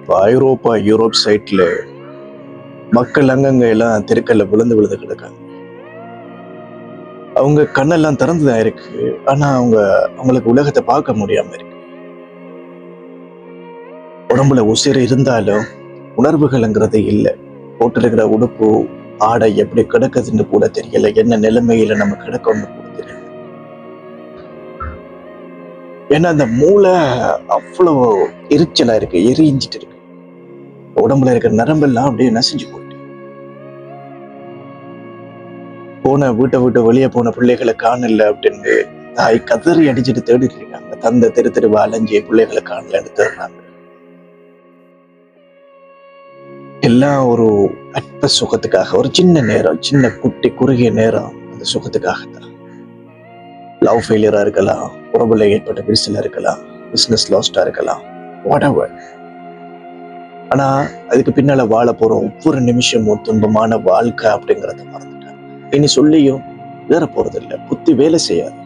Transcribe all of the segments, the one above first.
இப்போ ஐரோப்பா யூரோப் சைட்ல மக்கள் அங்கங்க எல்லாம் தெருக்கல்ல விழுந்து விழுந்து கிடக்காங்க. அவங்க கண்ணெல்லாம் திறந்துதான் இருக்கு. ஆனா அவங்க அவங்களுக்கு உலகத்தை பார்க்க முடியாம இருக்கு. உடம்புல உசிர் இருந்தாலும் உணர்வுகள்ங்கிறது இல்லை. போட்டிருக்கிற உடுப்பு ஆடை எப்படி கிடக்குதுன்னு கூட தெரியல. என்ன நிலைமையில நம்ம கிடக்கணும்னு ஏன்னா அந்த மூளை அவ்வளவு எரிச்சலா இருக்கு எரிஞ்சிட்டு இருக்கு. உடம்புல இருக்கிற நரம்பெல்லாம் அப்படியே நசிஞ்சு போயிட்டு. போன வீட்டை விட்டு வெளியே போன பிள்ளைகளை காணல அப்படின்னு தாய் கதறி அடிச்சுட்டு தேடிட்டு இருக்காங்க. தந்தை தெரு தெருவா அலைஞ்சி பிள்ளைகளை காணலன்னு தேடுறாங்க எல்லாம் ஒரு அற்ப சுகத்துக்காக ஒரு சின்ன நேரம் சின்ன குட்டி குறுகிய நேரம் அந்த சுகத்துக்காகத்தான். லவ் ஃபெயிலியரா இருக்கலாம். உறவுல ஏற்பட்ட விரிசலா இருக்கலாம் பிசினஸ் லாஸ்டா இருக்கலாம் whatever. ஆனா அதுக்கு பின்னால வாழ போறோம் ஒவ்வொரு நிமிஷமும் துன்பமான வாழ்க்கை அப்படிங்கறத மறந்துட்டேன். இனி சொல்லியும் வேற போறதில்லை. புத்தி வேலை செய்யாது.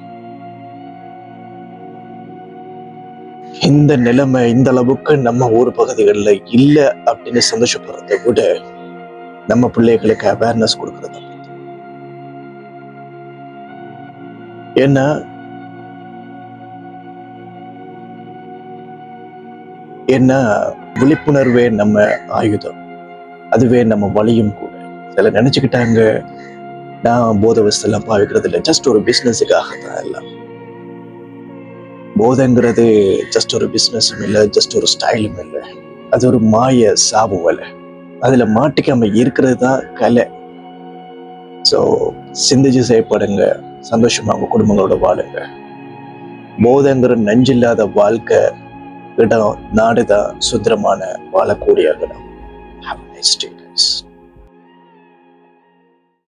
இந்த நிலைமை இந்த அளவுக்கு நம்ம ஊர் பகுதிகளில் இல்ல அப்படின்னு சந்தோஷப்படுறதை விட நம்ம பிள்ளைகளுக்கு அவேர்னஸ் கொடுக்கறது ஏன்னா ஏன்னா விழிப்புணர்வே நம்ம ஆயுதம். அதுவே நம்ம வழியும் கூட. சில நினைச்சுக்கிட்டாங்க நான் போத வசதியெல்லாம் பாவிக்கிறது இல்லை. ஜஸ்ட் ஒரு பிஸ்னஸுக்காக தான் எல்லாம். போதைங்கிறது ஜஸ்ட் ஒரு பிஸ்னஸும் இல்லை ஜஸ்ட் ஒரு ஸ்டைலும் இல்லை. அது ஒரு மாய சாபு வலை. அதில் மாட்டிக்காம இருக்கிறது தான் கலை. ஸோ சிந்திச்சு செயல்படுங்க சந்தோஷமாக உங்கள் குடும்பங்களோட வாழுங்க. போதைங்கிற நஞ்சில்லாத வாழ்க்கை இடம் நாடுதான் சுந்தரமான வாழக்கூடிய இடம் Have a.